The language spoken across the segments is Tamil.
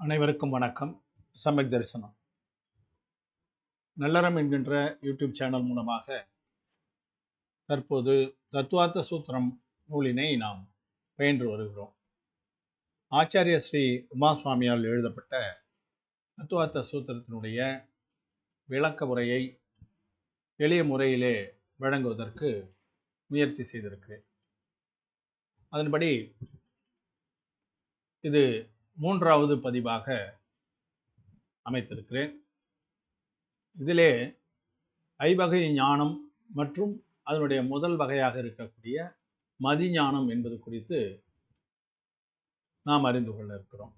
அனைவருக்கும் வணக்கம். சமக் தரிசனம். நல்லறம் என்கின்ற யூடியூப் சேனல் மூலமாக தற்போது தத்துவார்த்த சூத்திரம் நூலினை நாம் பயின்று வருகிறோம். ஆச்சாரிய ஸ்ரீ உமாசுவாமியால் எழுதப்பட்ட தத்துவார்த்த சூத்திரத்தினுடைய விளக்க உரையை எளிய முறையிலே வழங்குவதற்கு முயற்சி செய்திருக்கிறேன். அதன்படி இது மூன்றாவது பதிவாக அமைத்திருக்கிறேன். இதிலே ஐவகை ஞானம் மற்றும் அதனுடைய முதல் வகையாக இருக்கக்கூடிய மதிஞானம் என்பது குறித்து நாம் அறிந்து கொள்ள இருக்கிறோம்.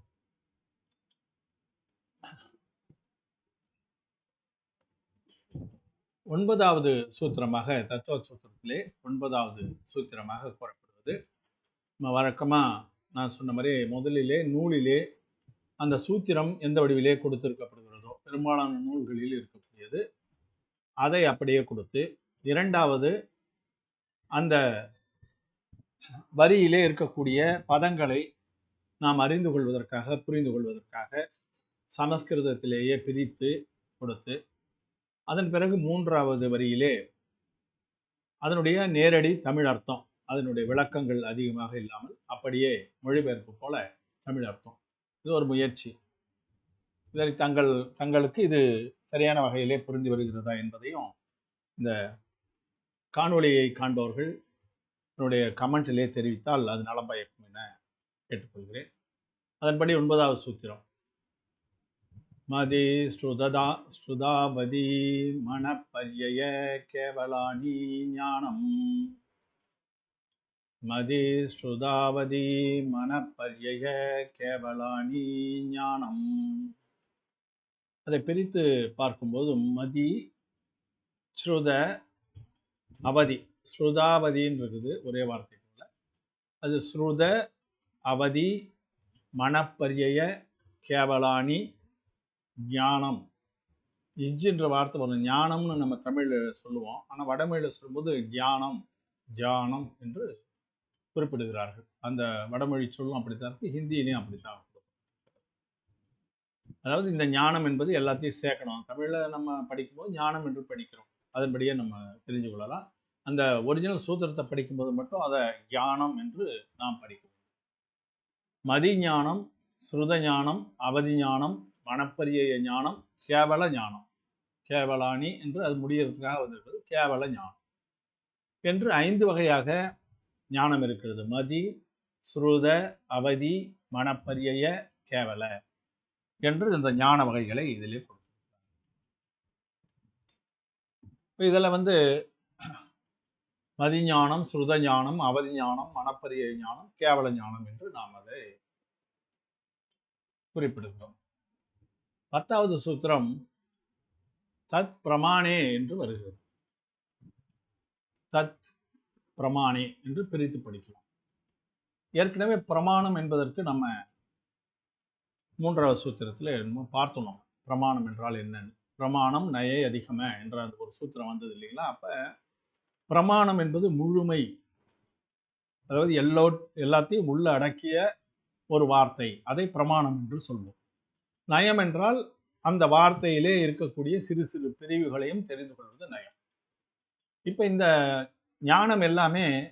ஒன்பதாவது சூத்திரமாக தத்துவ சூத்திரத்திலே ஒன்பதாவது சூத்திரமாக கூறப்படுவது. நம்ம வழக்கமாக நான் சொன்ன மாதிரி முதலிலே நூலிலே அந்த சூத்திரம் எந்த வடிவிலே கொடுத்திருக்கப்படுகிறதோ பெரும்பாலான நூல்களில் இருக்கக்கூடியது. அதை அப்படியே கொடுத்து இரண்டாவது அந்த வரியிலே இருக்கக்கூடிய பதங்களை நாம் அறிந்து கொள்வதற்காக புரிந்து கொள்வதற்காக சமஸ்கிருதத்திலேயே பிரித்து கொடுத்து அதன் பிறகு மூன்றாவது வரியிலே அதனுடைய நேரடி தமிழ் அர்த்தம். அதனுடைய விளக்கங்கள் அதிகமாக இல்லாமல் அப்படியே மொழிபெயர்ப்பு போல தமிழ் அர்த்தம். இது ஒரு முயற்சி. இதை தங்கள் தங்களுக்கு இது சரியான வகையிலே புரிந்து வருகிறதா என்பதையும் இந்த காணொளியை காண்பவர்கள் என்னுடைய கமெண்டிலே தெரிவித்தால் அது நலம் பயக்கும் என கேட்டுக்கொள்கிறேன். அதன்படி ஒன்பதாவது சூத்திரம். மதி ஸ்ருததா ஸ்ருதாவதி மனப்பர்யய கேவலானி ஞானம். மதி ஸ்ருதாவதி மனப்பர்யய கேவலானி ஞானம். அதை பிரித்து பார்க்கும்போது மதி ஸ்ருத அவதி ஸ்ருதாவதின்னு இருக்குது ஒரே வார்த்தைக்குள்ள அது ஸ்ருத அவதி மனப்பரிய கேவலானி ஞானம். இஜ்ஜுன்ற வார்த்தை வரும். ஞானம்னு நம்ம தமிழில் சொல்லுவோம். ஆனால் வடமொழியில் சொல்லும்போது ஞானம் ஜானம் என்று குறிப்பிடுகிறார்கள். அந்த வடமொழி சொல்லும் அப்படித்தான் இருக்கு ஹிந்தியிலையும் அப்படித்தான் இருக்கும் அதாவது இந்த ஞானம் என்பது எல்லாத்தையும் சேர்க்கணும். தமிழில் நம்ம படிக்கும்போது ஞானம் என்று படிக்கிறோம். அதன்படியே நம்ம தெரிஞ்சு கொள்ளலாம். அந்த ஒரிஜினல் சூத்திரத்தை படிக்கும்போது மட்டும் அதை ஞானம் என்று நாம் படிக்கிறோம். மதி ஞானம் ஸ்ருத ஞானம் அவதி ஞானம் மனப்பரிய ஞானம் கேவல ஞானம். கேவலானி என்று அது முடியறதுக்காக வந்திருக்கிறது. கேவல ஞானம். என்று ஐந்து வகையாக ஞானம் இருக்கிறது. மதி ஸ்ருத அவதி மனப்பரிய கேவல என்று இந்த ஞான வகைகளை இதிலே கொடுத்திருக்கிறார் இதில் வந்து மதிஞானம் ஸ்ருத ஞானம் அவதி ஞானம் மனப்பரிய ஞானம் கேவல ஞானம் என்று நாம் அதை குறிப்பிடுகிறோம். பத்தாவது சூத்திரம் தத் பிரமாணே என்று வருகிறது. தத் பிரமாணி என்று பிரித்து படிக்கலாம். ஏற்கனவே பிரமாணம் என்பதற்கு நம்ம மூன்றாவது சூத்திரத்தில் என்னமோ பார்த்தோம். பிரமாணம் என்றால் என்னன்னு. பிரமாணம் நயை அதிகம என்ற அந்த ஒரு சூத்திரம் வந்தது இல்லைங்களா? அப்போ பிரமாணம் என்பது முழுமை. அதாவது எல்லோ எல்லாத்தையும் உள்ள அடக்கிய ஒரு வார்த்தை. அதை பிரமாணம் என்று சொல்வோம். நயம் என்றால் அந்த வார்த்தையிலே இருக்கக்கூடிய சிறு சிறு பிரிவுகளையும் தெரிந்து கொள்வது நயம். இப்போ இந்த ஞானம் எல்லாமே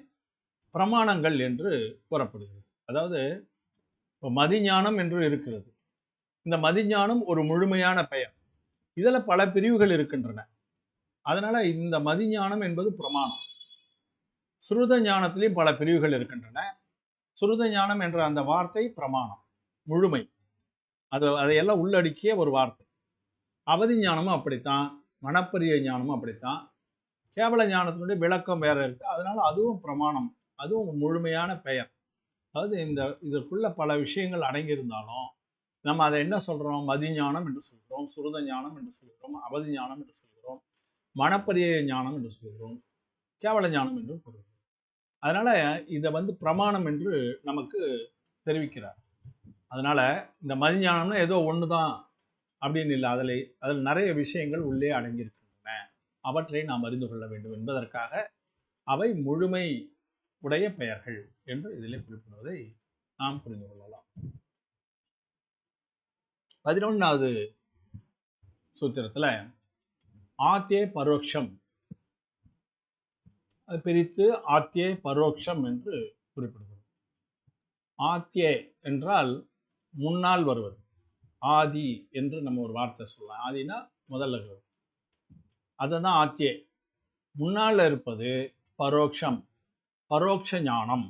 பிரமாணங்கள் என்று கூறப்படுகிறது. அதாவது இப்போ மதிஞானம் என்று இருக்கிறது. இந்த மதிஞானம் ஒரு முழுமையான பெயர். இதில் பல பிரிவுகள் இருக்கின்றன. அதனால இந்த மதிஞானம் என்பது பிரமாணம். சுருத ஞானத்திலையும் பல பிரிவுகள் இருக்கின்றன. சுருத ஞானம் என்ற அந்த வார்த்தை பிரமாணம் முழுமை. அது அதையெல்லாம் உள்ளடக்கிய ஒரு வார்த்தை. அவதி ஞானமும் அப்படித்தான் மனப்பரிய ஞானமும் அப்படித்தான் கேவல ஞானத்தினுடைய விளக்கம் வேற இருக்கு. அதனால அதுவும் பிரமாணம் அதுவும் முழுமையான பெயர். அதாவது இந்த இதற்குள்ள பல விஷயங்கள் அடங்கியிருந்தாலும் நம்ம அதை என்ன சொல்றோம்? மதிஞானம் என்று சொல்கிறோம் சுருத ஞானம் என்று சொல்கிறோம் அவதி ஞானம் என்று சொல்கிறோம் மனப்பரிய ஞானம் என்று சொல்கிறோம் கேவல ஞானம் என்று சொல்கிறோம். அதனால இதை வந்து பிரமாணம் என்று நமக்கு தெரிவிக்கிறார். அதனால இந்த மதிஞானம்னா ஏதோ ஒன்று தான் அப்படின்னு இல்லை. அதில் அதில் நிறைய விஷயங்கள் உள்ளே அடங்கியிருக்கு. அவற்றை நாம் அறிந்து கொள்ள வேண்டும் என்பதற்காக அவை முழுமை உடைய பெயர்கள் என்று இதில் குறிப்பிடுவதை நாம் புரிந்து கொள்ளலாம். பதினொன்றாவது சூத்திரத்தில் ஆத்தியே பரோட்சம் அது பிரித்து ஆத்தியே பரோட்சம் என்று குறிப்பிடுகிறது ஆத்தியே என்றால் முன்னால் வருவது. ஆதி என்று நம்ம ஒரு வார்த்தை சொல்லலாம். ஆதினா முதல்ல அதை தான் ஆத்தியே முன்னால் இருப்பது பரோட்சம் பரோட்ச ஞானம்.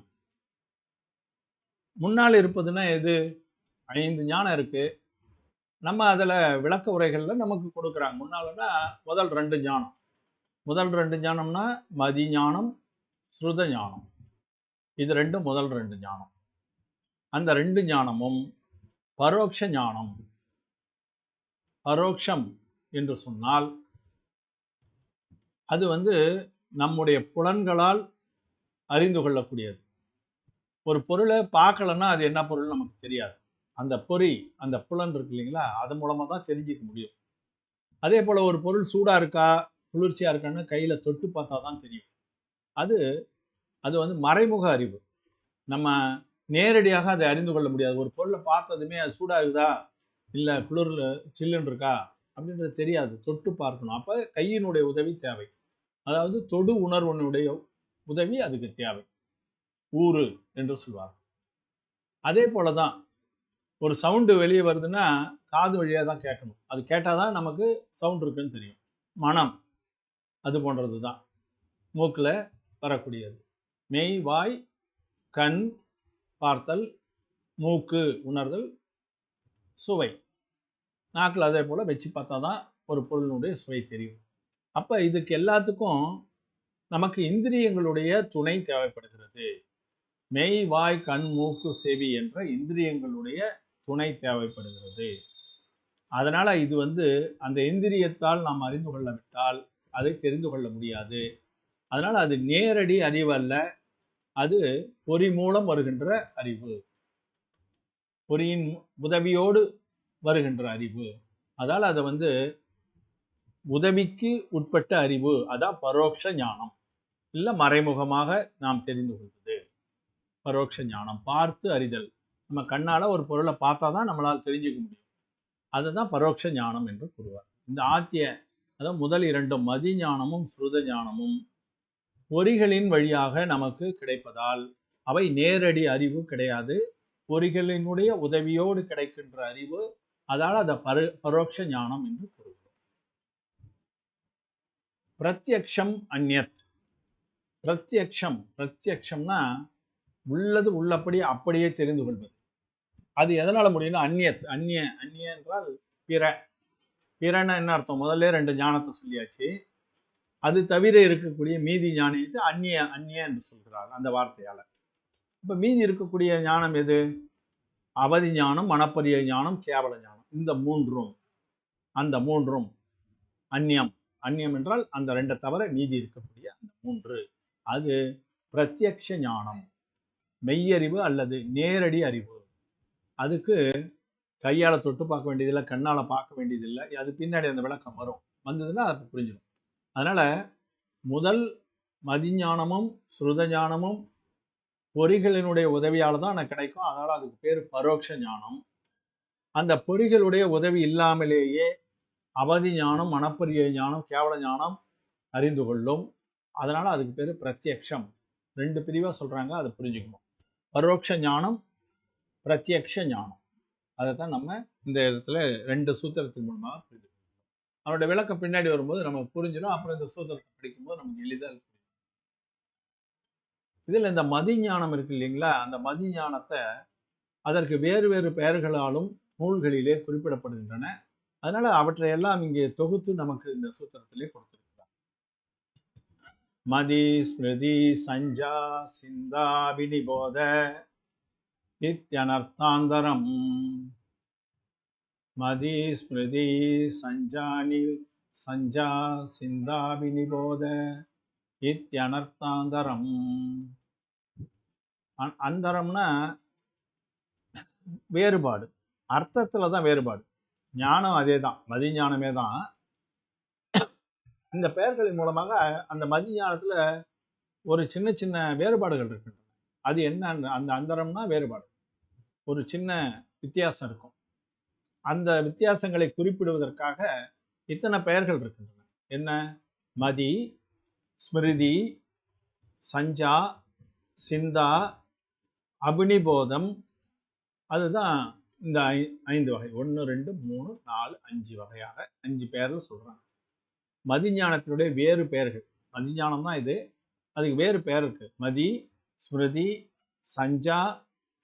முன்னால் இருப்பதுன்னா எது? ஐந்து ஞானம் இருக்குது நம்ம அதில் விளக்க உரைகளில் நமக்கு கொடுக்குறாங்க. முன்னால்னா முதல் ரெண்டு ஞானம். முதல் ரெண்டு ஞானம்னா மதி ஞானம் ஸ்ருத ஞானம். இது ரெண்டும் முதல் ரெண்டு ஞானம். அந்த ரெண்டு ஞானமும் பரோட்ச ஞானம் பரோட்சம் என்று சொன்னால் அது வந்து நம்முடைய புலன்களால் அறிந்து கொள்ளக்கூடியது. ஒரு பொருளை பார்க்கலன்னா அது என்ன பொருள் நமக்கு தெரியாது. அந்த பொறி அந்த புலன் இருக்கு இல்லைங்களா அது மூலமாக தான் தெரிஞ்சிக்க முடியும். அதே போல் ஒரு பொருள் சூடாக இருக்கா குளிர்ச்சியாக இருக்கான்னு கையில் தொட்டு பார்த்தா தான் தெரியும். அது அது வந்து மறைமுக அறிவு. நம்ம நேரடியாக அதை அறிந்து கொள்ள முடியாது. ஒரு பொருளை பார்த்ததுமே அது சூடாகுதா இல்லை குளிரில் சில்லுன்னு இருக்கா அப்படின்றது தெரியாது. தொட்டு பார்க்கணும். அப்போ கையினுடைய உதவி தேவை. அதாவது தொடு உணர்வனுடைய உதவி அதுக்கு தேவை. ஊறு என்று சொல்வார் அதே போல தான் ஒரு சவுண்டு வெளியே வருதுன்னா காது வழியாக தான் கேட்கணும். அது கேட்டால் தான் நமக்கு சவுண்ட் இருக்குன்னு தெரியும். மனம் அது போன்றது தான் மூக்கில் வரக்கூடியது. மெய் வாய் கண் பார்த்தல் மூக்கு உணர்தல் சுவை. நாக்கில் அதே போல் வச்சு பார்த்தா தான் ஒரு பொருளினுடைய சுவை தெரியும். அப்போ இதுக்கு எல்லாத்துக்கும் நமக்கு இந்திரியங்களுடைய துணை தேவைப்படுகிறது. மெய் வாய் கண் மூக்கு செவி என்ற இந்திரியங்களுடைய துணை தேவைப்படுகிறது. அதனால் இது வந்து அந்த இந்திரியத்தால் நாம் அறிந்து கொள்ளவிட்டால் அதை தெரிந்து கொள்ள முடியாது. அதனால் அது நேரடி அறிவு அல்ல அது பொறி மூலம் வருகின்ற அறிவு. பொறியின் உதவியோடு வருகின்ற அறிவு. அதால் அதை வந்து உதவிக்கு உட்பட்ட அறிவு அதான் பரோட்ச ஞானம். இல்லை மறைமுகமாக நாம் தெரிந்து கொள்வது. பரோட்ச ஞானம் பார்த்து அறிதல். நம்ம கண்ணால் ஒரு பொருளை பார்த்தா தான் நம்மளால் தெரிஞ்சுக்க முடியும். அதுதான் பரோட்ச ஞானம் என்று கூறுவார். இந்த ஆத்திய அதாவது முதல் இரண்டும் மதி ஞானமும் ஸ்ருத ஞானமும் பொறிகளின் வழியாக நமக்கு கிடைப்பதால் அவை நேரடி அறிவு கிடையாது. பொறிகளினுடைய உதவியோடு கிடைக்கின்ற அறிவு அதால் அதை பரு பரோட்ச ஞானம் என்று பிரத்யக்ஷம் அந்யத் பிரத்யக்ஷம் பிரத்யக்ஷம்னா உள்ளது உள்ளபடி அப்படியே தெரிந்து கொள்வது. அது எதனால் முடியும்னா அந்நியத் அந்நிய அந்நிய என்றால் பிற. பிறன்னா என்ன அர்த்தம்? முதல்ல ரெண்டு ஞானத்தை சொல்லியாச்சு. அது தவிர இருக்கக்கூடிய மீதி ஞானியத்தை அந்நிய அந்நிய என்று சொல்கிறார் அந்த வார்த்தையால். இப்போ மீதி இருக்கக்கூடிய ஞானம் எது? அவதி ஞானம் மனப்பரிய ஞானம் கேவல ஞானம். இந்த மூன்றும் அந்த மூன்றும் அந்நியம். அந்நியம் என்றால் அந்த ரெண்டை தவிர மீதி இருக்கக்கூடிய அந்த மூன்று. அது பிரத்யக்ஷ ஞானம் மெய்யறிவு அல்லது நேரடி அறிவு. அதுக்கு கையால் தொட்டு பார்க்க வேண்டியதில்லை கண்ணால் பார்க்க வேண்டியதில்லை அது பின்னாடி அந்த விளக்கம் வரும். வந்ததுன்னா அதை புரிஞ்சிடும். அதனால் முதல் மதிஞானமும் ஸ்ருத ஞானமும் பொறிகளினுடைய உதவியால் தான் எனக்கு கிடைக்கும். அதனால் அதுக்கு பேர் பரோட்ச ஞானம். அந்த பொறிகளுடைய உதவி இல்லாமலேயே அவதி ஞானம் மனப்பரிய ஞானம் கேவல ஞானம் அறிந்து கொள்ளும். அதனால் அதுக்கு பேர் பிரத்யக்ஷம். ரெண்டு பிரிவாக சொல்கிறாங்க அதை புரிஞ்சுக்கணும். பரோட்ச ஞானம் பிரத்யக்ஷ ஞானம். அதை தான் நம்ம இந்த இடத்துல ரெண்டு சூத்திரத்தின் மூலமாக புரிந்து அவனோட விளக்கம் பின்னாடி வரும்போது நம்ம புரிஞ்சிடும். அப்புறம் இந்த சூத்திரத்தை படிக்கும்போது நமக்கு எளிதாக இருக்கும் இதில் இந்த மதி ஞானம் இருக்கு இல்லைங்களா? அந்த மதி ஞானத்தை அதற்கு வேறு வேறு பெயர்களாலும் நூல்களிலே குறிப்பிடப்படுகின்றன. அதனால அவற்றை எல்லாம் இங்கே தொகுத்து நமக்கு இந்த சூத்திரத்திலே கொடுத்திருக்கிறார். மதி ஸ்மிருதி சஞ்சா சிந்தா வினிபோத இத்தியனர்த்தாந்தரம் மதி ஸ்மிருதி சஞ்சானி சஞ்சா சிந்தா வினிபோத இத்தியனர்த்தாந்தரம் அந்தரம்னா வேறுபாடு. அர்த்தத்தில் தான் வேறுபாடு. ஞானம் அதே தான் மதி ஞானமே தான் இந்த பெயர்களின் மூலமாக அந்த மதி ஞானத்தில் ஒரு சின்ன சின்ன வேறுபாடுகள் இருக்கின்றன அது என்ன அந்த அந்தரம்னா வேறுபாடு. ஒரு சின்ன வித்தியாசம் இருக்கும். அந்த வித்தியாசங்களை குறிப்பிடுவதற்காக இத்தனை பெயர்கள் இருக்கின்றன. என்ன? மதி ஸ்மிருதி சஞ்சா சிந்தா அபினிபோதம். அதுதான் இந்த ஐ ஐந்து வகை. ஒன்று ரெண்டு மூணு நாலு அஞ்சு வகையாக அஞ்சு பேரில் சொல்கிறாங்க மதிஞானத்தினுடைய வேறு பெயர்கள். மதிஞானம் தான் இது. அதுக்கு வேறு பெயர் இருக்குது மதி ஸ்மிருதி சஞ்சா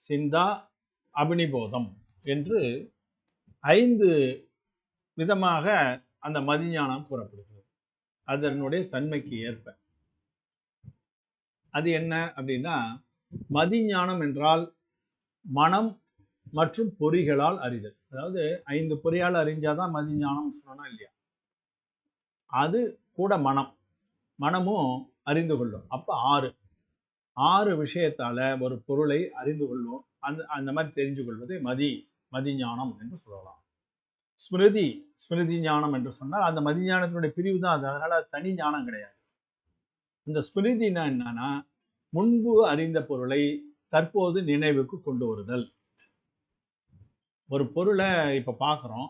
சிந்தா அபினிபோதம் என்று ஐந்து விதமாக அந்த மதிஞானம் கூறப்படுகிறது. அதனுடைய தன்மைக்கு ஏற்ப. அது என்ன அப்படின்னா மதிஞானம் என்றால் மனம் மற்றும் பொறிகளால் அறிதல். அதாவது ஐந்து பொறியால் அறிஞ்சாதான் மதி ஞானம் சொல்லணும் இல்லையா? அது கூட மனம். மனமும் அறிந்து கொள்ளும். அப்போ ஆறு. ஆறு விஷயத்தால ஒரு பொருளை அறிந்து கொள்வோம். அந்த அந்த மாதிரி தெரிஞ்சு கொள்வது மதி மதி ஞானம் என்று சொல்லலாம். ஸ்மிருதி ஸ்மிருதி ஞானம் என்று சொன்னால் அந்த மதிஞானத்தினுடைய பிரிவு தான் அது. அதனால தனி ஞானம் கிடையாது. இந்த ஸ்மிருதினா என்னன்னா முன்பு அறிந்த பொருளை தற்போது நினைவுக்கு கொண்டு வருதல். ஒரு பொருளை இப்போ பார்க்குறோம்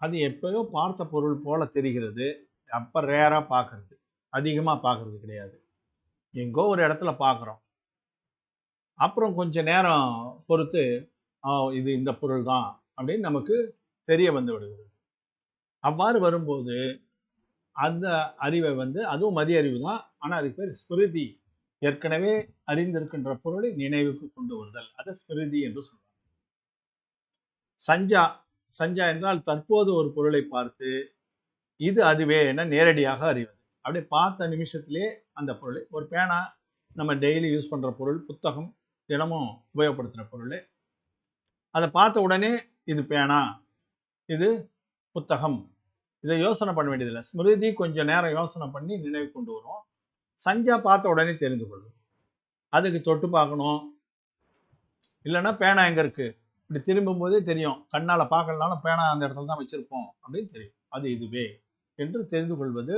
அது எப்பயோ பார்த்த பொருள் போல் தெரிகிறது. அப்போ ரேராக பார்க்குறது அதிகமாக பார்க்குறது கிடையாது. எங்கோ ஒரு இடத்துல பார்க்குறோம் அப்புறம் கொஞ்சம் நேரம் பொறுத்து இது இந்த பொருள் தான் அப்படின்னு நமக்கு தெரிய வந்து விடுகிறது. அவ்வாறு வரும்போது அந்த அறிவை வந்து அதுவும் மதிய அறிவு தான் ஆனால் அதுக்கு பேர் ஸ்மிருதி. ஏற்கனவே அறிந்திருக்கின்ற பொருளை நினைவுக்கு கொண்டு வருதல். அதை ஸ்மிருதி என்று சொல்லுவாங்க சஞ்சா சஞ்சா என்றால் தற்போது ஒரு பொருளை பார்த்து இது அதுவே என நேரடியாக அறிவது. அப்படியே பார்த்த நிமிஷத்திலே அந்த பொருள் ஒரு பேனா நம்ம டெய்லி யூஸ் பண்ணுற பொருள் புத்தகம் தினமும் உபயோகப்படுத்துகிற பொருள் அதை பார்த்த உடனே இது பேனா இது புத்தகம். இதை யோசனை பண்ண வேண்டியதில்லை. ஸ்மிருதி கொஞ்சம் நேரம் யோசனை பண்ணி நினைவு கொண்டு வரும் சஞ்சா பார்த்த உடனே தெரிந்து கொள்ளும். அதுக்கு தொட்டு பார்க்கணும். இல்லைன்னா பேனா எங்கே இருக்குது இப்படி திரும்பும் போதே தெரியும். கண்ணால் பார்க்கலனாலும் பேனா அந்த இடத்துல தான் வச்சுருப்போம் அப்படின்னு தெரியும். அது இதுவே என்று தெரிந்து கொள்வது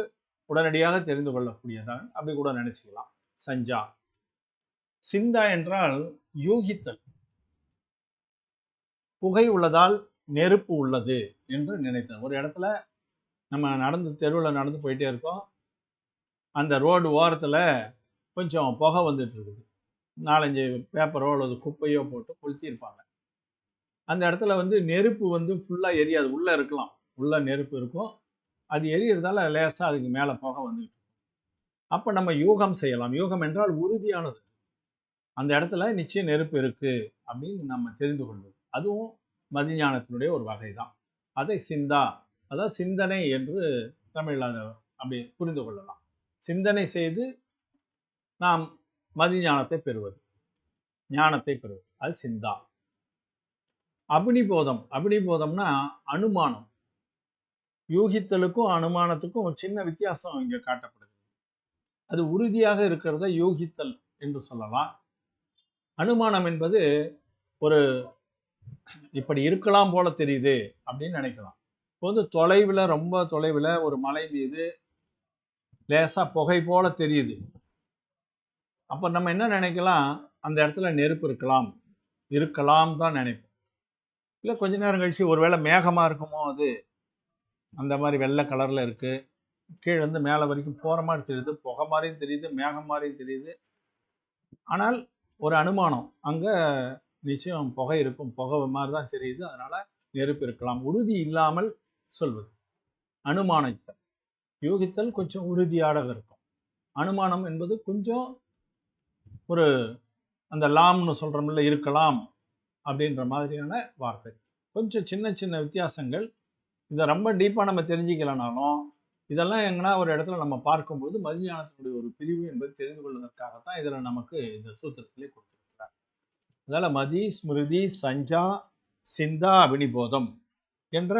உடனடியாக தெரிந்து கொள்ளக்கூடியதாக அப்படி கூட நினச்சிக்கலாம். சஞ்சா. சிந்தா என்றால் யூகித்தல். புகை உள்ளதால் நெருப்பு உள்ளது என்று நினைத்தேன் ஒரு இடத்துல நம்ம நடந்து தெருவில் நடந்து போயிட்டே இருக்கோம். அந்த ரோடு ஓரத்தில் கொஞ்சம் புகை வந்துட்டு இருக்குது. நாலஞ்சு பேப்பரோ அல்லது குப்பையோ போட்டு கொளுத்தியிருப்பாங்க அந்த இடத்துல வந்து நெருப்பு வந்து ஃபுல்லாக எரியாது. உள்ளே இருக்கலாம். உள்ளே நெருப்பு இருக்கும். அது எரியறதால லேசாக அதுக்கு மேலே போக வந்துட்டு அப்போ நம்ம யூகம் செய்யலாம். யூகம் என்றால் உறுதியானது. அந்த இடத்துல நிச்சயம் நெருப்பு இருக்குது அப்படின்னு நம்ம தெரிந்து கொள்வது. அதுவும் மதிஞானத்தினுடைய ஒரு வகை தான் அதை சிந்தா அதாவது சிந்தனை என்று தமிழில் அதை அப்படி புரிந்து கொள்ளலாம். சிந்தனை செய்து நாம் மதிஞானத்தை பெறுவது. ஞானத்தை பெறுவது. அது சிந்தா. அபினிபோதம். அபினிபோதம்னா அனுமானம். யூகித்தலுக்கும் அனுமானத்துக்கும் ஒரு சின்ன வித்தியாசம் இங்கே காட்டப்படுது. அது உறுதியாக இருக்கிறத யூகித்தல் என்று சொல்லலாம். அனுமானம் என்பது ஒரு இப்படி இருக்கலாம் போல தெரியுது அப்படின்னு நினைக்கலாம். இப்போ வந்து தொலைவில் ரொம்ப தொலைவில் ஒரு மலை மீது லேசாக புகை போல தெரியுது. அப்போ நம்ம என்ன நினைக்கலாம்? அந்த இடத்துல நெருப்பு இருக்கலாம். இருக்கலாம் தான் நினைப்போம். இல்லை கொஞ்ச நேரம் கழித்து ஒருவேளை மேகமாக இருக்குமோ அது? அந்த மாதிரி வெள்ளை கலரில் இருக்குது கீழே வந்து மேலே வரைக்கும் போகிற மாதிரி தெரியுது. புகை மாதிரியும் தெரியுது. மேகம் மாதிரியும் தெரியுது. ஆனால் ஒரு அனுமானம். அங்கே நிச்சயம் புகை இருக்கும். புகை மாதிரி தான் தெரியுது. அதனால் நெருப்பு இருக்கலாம். உறுதி இல்லாமல் சொல்வது. அனுமானித்தல். யூகித்தல் கொஞ்சம் உறுதியாக இருக்கும். அனுமானம் என்பது கொஞ்சம் ஒரு அந்த லாம்னு சொல்கிறோம்ல இருக்கலாம். அப்படின்ற மாதிரியான வார்த்தை. கொஞ்சம் சின்ன சின்ன வித்தியாசங்கள். இதை ரொம்ப டீப்பாக நம்ம தெரிஞ்சிக்கலனாலும் இதெல்லாம் எங்கன்னா ஒரு இடத்துல நம்ம பார்க்கும்போது மதிஞானத்தினுடைய ஒரு பிரிவு என்பது தெரிந்து கொள்வதற்காகத்தான் இதில் நமக்கு இந்த சூத்திரத்திலே கொடுத்துருக்கிறார். அதனால் மதி ஸ்மிருதி சஞ்சா சிந்தா அபினிபோதம் என்ற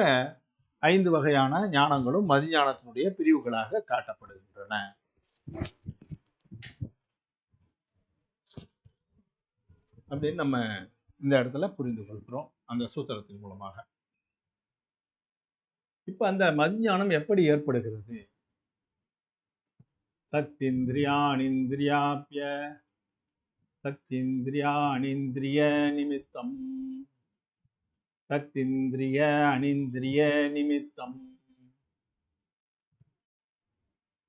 ஐந்து வகையான ஞானங்களும் மதிஞானத்தினுடைய பிரிவுகளாக காட்டப்படுகின்றன. அப்படின்னு நம்ம இந்த இடத்துல புரிந்து கொள்கிறோம் அந்த சூத்திரத்தின் மூலமாக. இப்போ அந்த மதிஞானம் எப்படி ஏற்படுகிறது? சத்திந்திரியானிந்திரியாபிய சத்திந்திரியானிந்திரிய நிமித்தம் தத்திந்திரிய அனிந்திரிய நிமித்தம்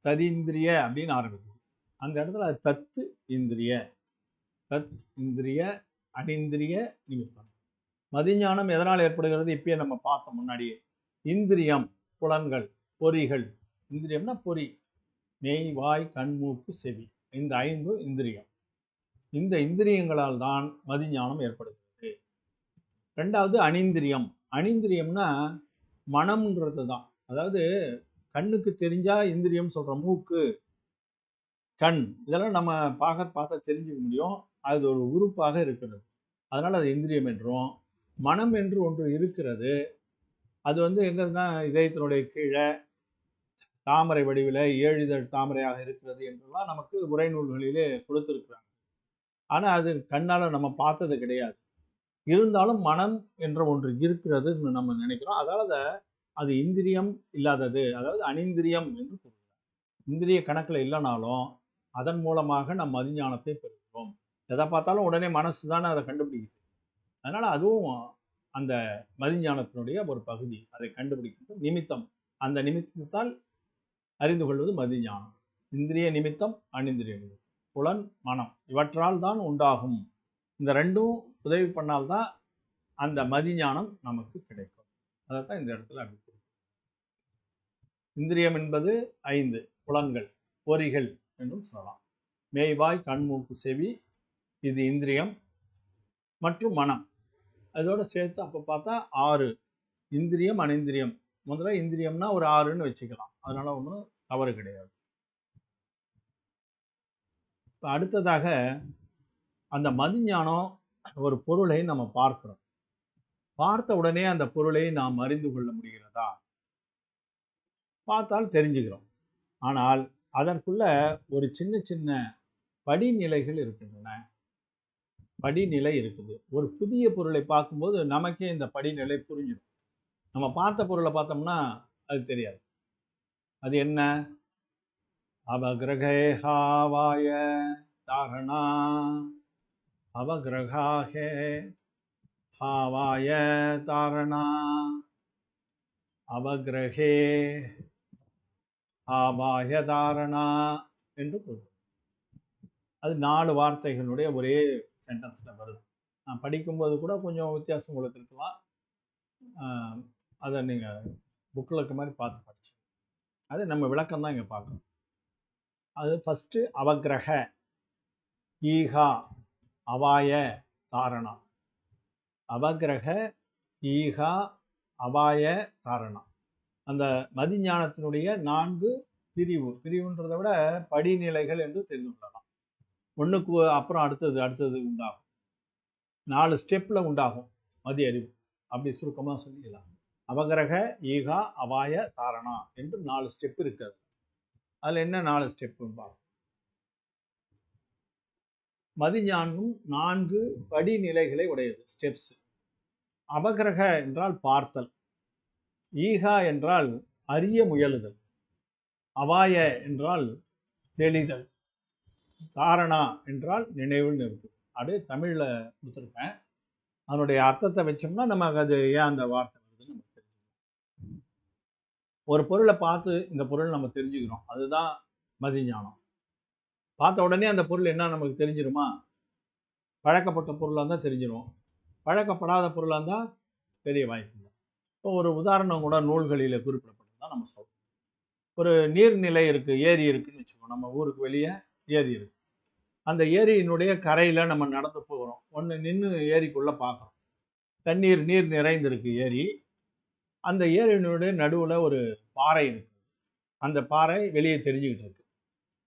ததிந்திரிய அப்படின்னு ஆரம்பிக்கும். அந்த இடத்துல அது தத்து இந்திரிய. தத் இந்திரிய அனிந்திரிய நிமித்தம். மதிஞானம் எதனால் ஏற்படுகிறது? இப்பயே நம்ம பார்த்தோம் முன்னாடியே இந்திரியம் புலன்கள் பொறிகள். இந்திரியம்னா பொறி. மெய் வாய் கண் மூக்கு செவி. இந்த ஐந்து இந்திரியம். இந்த இந்திரியங்களால் தான் மதிஞானம் ஏற்படுகிறது. ரெண்டாவது அனிந்திரியம் அனிந்திரியம்னா மனம்ன்றது தான். அதாவது கண்ணுக்கு தெரிஞ்சா இந்திரியம் சொல்கிற மூக்கு கண். இதெல்லாம் நம்ம பார்க்க பார்த்தா தெரிஞ்சுக்க முடியும். அது ஒரு உறுப்பாக இருக்கிறது. அதனால் அது இந்திரியம் என்றும் மனம் என்று ஒன்று இருக்கிறது. அது வந்து எங்கன்னா இதயத்தினுடைய கீழே தாமரை வடிவில் ஏழிதழ் தாமரையாக இருக்கிறது என்றெல்லாம் நமக்கு உரைநூல்களிலே கொடுத்துருக்குறாங்க. ஆனால் அது கண்ணால் நம்ம பார்த்தது கிடையாது. இருந்தாலும் மனம் என்ற ஒன்று இருக்கிறதுன்னு நம்ம நினைக்கிறோம். அதாவது அது இந்திரியம் இல்லாதது அதாவது அனிந்திரியம் என்று கூறுகிறார் இந்திரிய கணக்கில் இல்லைனாலும் அதன் மூலமாக நம் மதிஞானத்தை பெறுகிறோம். எதை பார்த்தாலும் உடனே மனசு தானே அதை கண்டுபிடிக்குது. அதனால் அதுவும் அந்த மதிஞானத்தினுடைய ஒரு பகுதி. அதை கண்டுபிடிக்கிறது நிமித்தம். அந்த நிமித்தத்தால் அறிந்து கொள்வது மதிஞானம். இந்திரிய நிமித்தம் அனிந்திரிய நிமித்தம் புலன் மனம் இவற்றால் தான் உண்டாகும். இந்த ரெண்டும் உதவி பண்ணால்தான் அந்த மதிஞானம் நமக்கு கிடைக்கும். அதை தான் இந்த இடத்துல அப்படி இந்திரியம் என்பது ஐந்து புலன்கள் பொறிகள் என்றும் சொல்லலாம். மேய்வாய் கண்மூக்கு செவி இது இந்திரியம் மற்றும் மனம். அதோட சேர்த்து அப்போ பார்த்தா ஆறு. இந்திரியம் அனிந்திரியம் முதல்ல இந்திரியம்னா ஒரு ஆறுன்னு வச்சுக்கலாம். அதனால் ஒன்றும் தவறு கிடையாது. இப்போ அடுத்ததாக அந்த மதிஞானம் ஒரு பொருளை நம்ம பார்க்கிறோம். பார்த்த உடனே அந்த பொருளை நாம் அறிந்து கொள்ள முடிகிறதா? பார்த்தால் தெரிஞ்சுக்கிறோம். ஆனால் அதற்குள்ள ஒரு சின்ன சின்ன படிநிலைகள் இருக்கின்றன. படிநிலை இருக்குது. ஒரு புதிய பொருளை பார்க்கும்போது நமக்கே இந்த படிநிலை புரிஞ்சிடும். நம்ம பார்த்த பொருளை பார்த்தோம்னா அது தெரியாது. அது என்ன? அவகிரகேஹாவாய தாரணா. அவகிரகாகே ஹாவாய தாரணா. அவகிரகே ஆபாய தாரணா என்று பொருள் அது நாலு வார்த்தைகளுடைய ஒரே சென்டென்ஸில் வருது. நான் படிக்கும்போது கூட கொஞ்சம் வித்தியாசம் உங்களுக்கு இருக்கலாம். அதை நீங்கள் புக்கில் இருக்க மாதிரி பார்த்து படிச்சு. அது நம்ம விளக்கம் தான் இங்கே பார்க்கணும். அது ஃபஸ்ட்டு அவகிரக ஈகா அவாய தாரணா. அவகிரக ஈகா அபாய தாரணம் அந்த மதிஞானத்தினுடைய நான்கு பிரிவு. பிரிவுன்றதை விட படிநிலைகள் என்று தெரிந்து கொள்ளலாம். ஒன்றுக்கு அப்புறம் அடுத்தது அடுத்தது உண்டாகும். நாலு ஸ்டெப்பில் உண்டாகும் மதிய அறிவு. அப்படி சுருக்கமாக சொல்லிக்கலாம் அவகிரக ஈகா அபாய தாரணா என்று நாலு ஸ்டெப் இருக்காது. அதில் என்ன நாலு ஸ்டெப்புன்னு பார்க்கும் மதிஞானம் நான்கு படிநிலைகளை உடையது ஸ்டெப்ஸ் அபகிரக என்றால் பார்த்தல். ஈகா என்றால் அறிய முயலுதல். அபாய என்றால் தெளிதல். தாரணா என்றால் நினைவில் நிறுத்து. அப்படியே தமிழில் கொடுத்துருக்கேன். அதனுடைய அர்த்தத்தை வச்சோம்னா நமக்கு அது ஏன் அந்த வார்த்தை வருதுன்னு நமக்கு தெரிஞ்சுக்கணும். ஒரு பொருளை பார்த்து இந்த பொருள் நம்ம தெரிஞ்சுக்கிறோம். அதுதான் மதிஞானம். பார்த்த உடனே அந்த பொருள் என்ன நமக்கு தெரிஞ்சிருமா? பழக்கப்பட்ட பொருளாக இருந்தால் தெரிஞ்சிடும் பழக்கப்படாத பொருளாக இருந்தால் தெரிய வாய்ப்பு இல்லை. இப்போ ஒரு உதாரணம் கூட நூல்களில் குறிப்பிடப்பட்டது தான் நம்ம சொல்கிறோம் ஒரு நீர்நிலை இருக்குது ஏரி இருக்குதுன்னு வச்சுக்கோம் நம்ம ஊருக்கு வெளியே ஏரி இருக்குது அந்த ஏரியினுடைய கரையில் நம்ம நடந்து போகிறோம். ஒன்று நின்று ஏரிக்குள்ளே பார்க்குறோம். தண்ணீர் நீர் நிறைந்திருக்கு ஏரி. அந்த ஏரியினுடைய நடுவில் ஒரு பாறை இருக்குது அந்த பாறை வெளியே தெரிஞ்சுக்கிட்டு இருக்கு.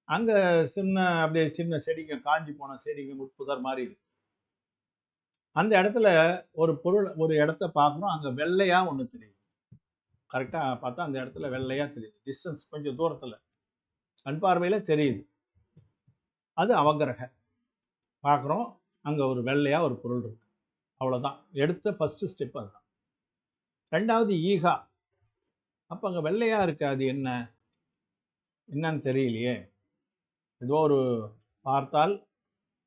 அங்கே சின்ன அப்படியே சின்ன செடிங்க காஞ்சி போன செடிங்க முட்புதர் மாதிரி இருக்கு. அந்த இடத்துல ஒரு பொருள் ஒரு இடத்த பார்க்குறோம். அங்கே வெள்ளையாக ஒன்று தெரியுது. கரெக்டாக பார்த்தா அந்த இடத்துல வெள்ளையாக தெரியுது. டிஸ்டன்ஸ் கொஞ்சம் தூரத்தில். கண் பார்வையில் தெரியுது. அது அவகிரக பார்க்குறோம் அங்கே ஒரு வெள்ளையாக ஒரு பொருள் இருக்கு. அவ்வளோதான் எடுத்த ஃபஸ்ட்டு ஸ்டெப் அதுதான். ரெண்டாவது ஈகா. அப்போ அங்கே வெள்ளையாக இருக்குது அது என்ன? என்னன்னு தெரியலையே. ஏதோ ஒரு பார்த்தால்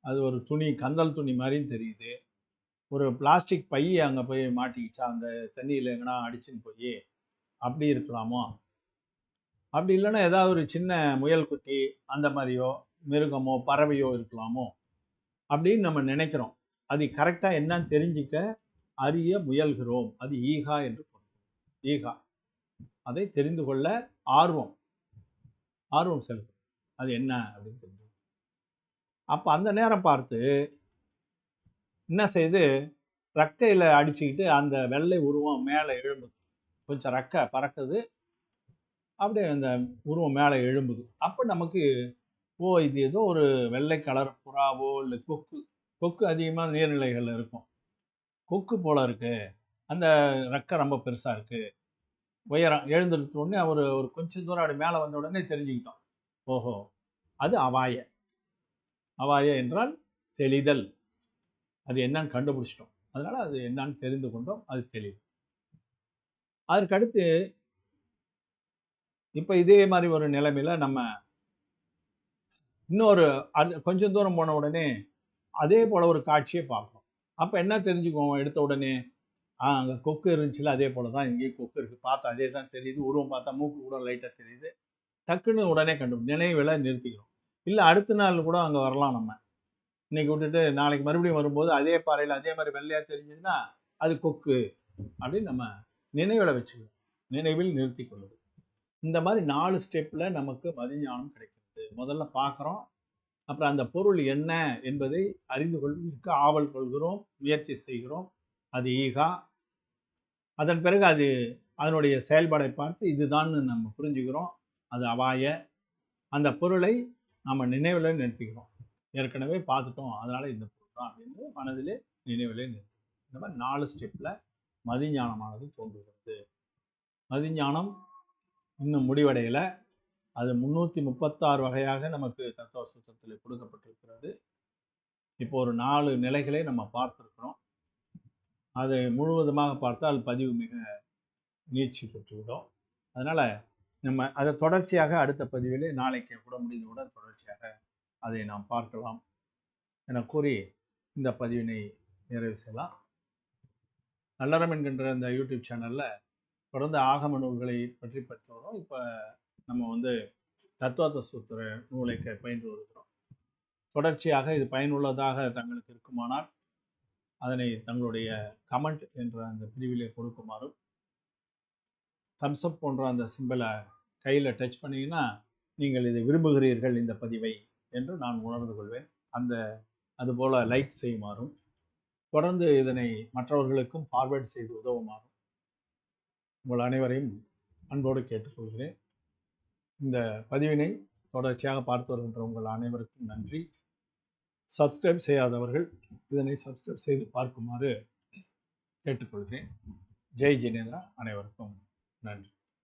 அது ஒரு துணி கந்தல் துணி மாதிரியும் தெரியுது. ஒரு பிளாஸ்டிக் பை அங்கே போய் மாட்டிக்கிச்சா அந்த தண்ணியில் எங்கன்னா அடிச்சுன்னு போய் அப்படி இருக்கலாமோ? அப்படி இல்லைன்னா ஏதாவது ஒரு சின்ன முயல் குட்டி அந்த மாதிரியோ மிருகமோ பறவையோ இருக்கலாமோ அப்படின்னு நம்ம நினைக்கிறோம். அது கரெக்டாக என்னன்னு தெரிஞ்சுக்க அறிய முயல்கிறோம். அது ஈகா என்று பொருள். ஈகா. அதை தெரிந்து கொள்ள ஆர்வம். ஆர்வம் செலுத்தும். அது என்ன அப்படின்னு தெரிஞ்சு அப்போ அந்த நேரம் பார்த்து என்ன செய்து ரக்கையில் அடிச்சுக்கிட்டு அந்த வெள்ளை உருவம் மேலே எழும்புது. கொஞ்சம் ரக்கை பறக்குது. அப்படியே அந்த உருவம் மேலே எழும்புது. அப்போ நமக்கு ஓ இது ஏதோ ஒரு வெள்ளை கலர் புறாவோ இல்லை கொக்கு கொக்கு அதிகமாக நீர்நிலைகளில் இருக்கும். கொக்கு போல இருக்குது அந்த ரெக்கை ரொம்ப பெருசாக இருக்குது உயரம் எழுந்திருத்த உடனே அவர் ஒரு கொஞ்சம் தூரம் அப்படி மேலே வந்த உடனே தெரிஞ்சுக்கிட்டோம். ஓஹோ அது அவாய. அவாய என்றால் தெளிதல். அது என்னன்னு கண்டுபிடிச்சிட்டோம். அதனால் அது என்னன்னு தெரிந்து கொண்டோம். அது தெளிவு. அதற்கடுத்து இப்போ இதே மாதிரி ஒரு நிலைமையில் நம்ம இன்னொரு அது கொஞ்சம் தூரம் போன உடனே அதே போல் ஒரு காட்சியை பார்க்குறோம். அப்போ என்ன தெரிஞ்சுக்குவோம் எடுத்த உடனே? ஆ அங்கே கொக்கு இருந்துச்சுல அதே போல் தான் இங்கேயும் கொக்கு இருக்குது பார்த்தா அதே தான் தெரியுது. உருவம் பார்த்தா மூக்கு கூட லைட்டாக தெரியுது. டக்குன்னு உடனே கண்டு நினைவில் நிறுத்திக்கிறோம். இல்லை அடுத்த நாள் கூட அங்கே வரலாம் நம்ம. இன்னைக்கு விட்டுட்டு நாளைக்கு மறுபடியும் வரும்போது அதே பாறையில் அதே மாதிரி வெள்ளையாக தெரிஞ்சதுன்னா அது கொக்கு அப்படின்னு நம்ம நினைவில் வச்சுக்கணும் நினைவில் நிறுத்தி கொள்வது இந்த மாதிரி நாலு ஸ்டெப்பில் நமக்கு மதிஞானம் கிடைக்கும். முதல்ல பார்க்குறோம். அப்புறம் அந்த பொருள் என்ன என்பதை அறிந்து கொள்வதற்கு ஆவல் கொள்கிறோம் முயற்சி செய்கிறோம். அது ஈகா. அதன் பிறகு அது அதனுடைய செயல்பாடை பார்த்து இதுதான்னு நம்ம புரிஞ்சுக்கிறோம். அது அவாய. அந்த பொருளை நம்ம நினைவில் நிறுத்திக்கிறோம். ஏற்கனவே பார்த்துட்டோம். அதனால் இந்த பொருள் தான் அப்படின்னு மனதிலே நினைவிலே நிறுத்தும் இந்த மாதிரி நாலு ஸ்டெப்பில் மதிஞானமானது தோன்றுகிறது. மதிஞானம் இன்னும் முடிவடையலை. அது முந்நூற்றி முப்பத்தாறு வகையாக நமக்கு தத்துவ சுத்தத்தில் கொடுக்கப்பட்டிருக்கிறது. இப்போ ஒரு நாலு நிலைகளை நம்ம பார்த்துருக்குறோம். அதை முழுவதுமாக பார்த்தால் பதிவு மிக நீட்சி பெற்றுவிடும். அதனால் நம்ம அதை தொடர்ச்சியாக அடுத்த பதிவிலே நாளைக்கு கூட முடிந்தவுடன் தொடர்ச்சியாக அதை நாம் பார்க்கலாம் என கூறி இந்த பதிவினை நிறைவு செய்யலாம். நல்லறம் என்கின்ற இந்த யூடியூப் சேனலில் தொடர்ந்து ஆகம நூல்களை பற்றி பெற்று வரும் இப்போ நம்ம வந்து தத்துவார்த்த சூத்திர நூலை பயின்று வருகிறோம். தொடர்ச்சியாக இது பயனுள்ளதாக தங்களுக்கு இருக்குமானால் அதனை தங்களுடைய கமெண்ட் என்ற அந்த பிரிவிலே கொடுக்குமாறும் தம்ஸ்அப் போன்ற அந்த சிம்பிளை கையில் டச் பண்ணிங்கன்னா நீங்கள் இதை விரும்புகிறீர்கள் இந்த பதிவை என்று நான் உணர்ந்து கொள்வேன். அந்த அதுபோல் லைக் செய்யுமாறும் தொடர்ந்து இதனை மற்றவர்களுக்கும் ஃபார்வேர்ட் செய்து உதவுமாறும் உங்கள் அனைவரையும் அன்போடு கேட்டுக்கொள்கிறேன். இந்த பதிவினை தொடர்ச்சியாக பார்த்து வருகின்ற உங்கள் அனைவருக்கும் நன்றி. சப்ஸ்கிரைப் செய்யாதவர்கள் இதனை சப்ஸ்கிரைப் செய்து பார்க்குமாறு கேட்டுக்கொள்கிறேன். ஜெய் ஜினேந்திரா அனைவருக்கும் நன்றி.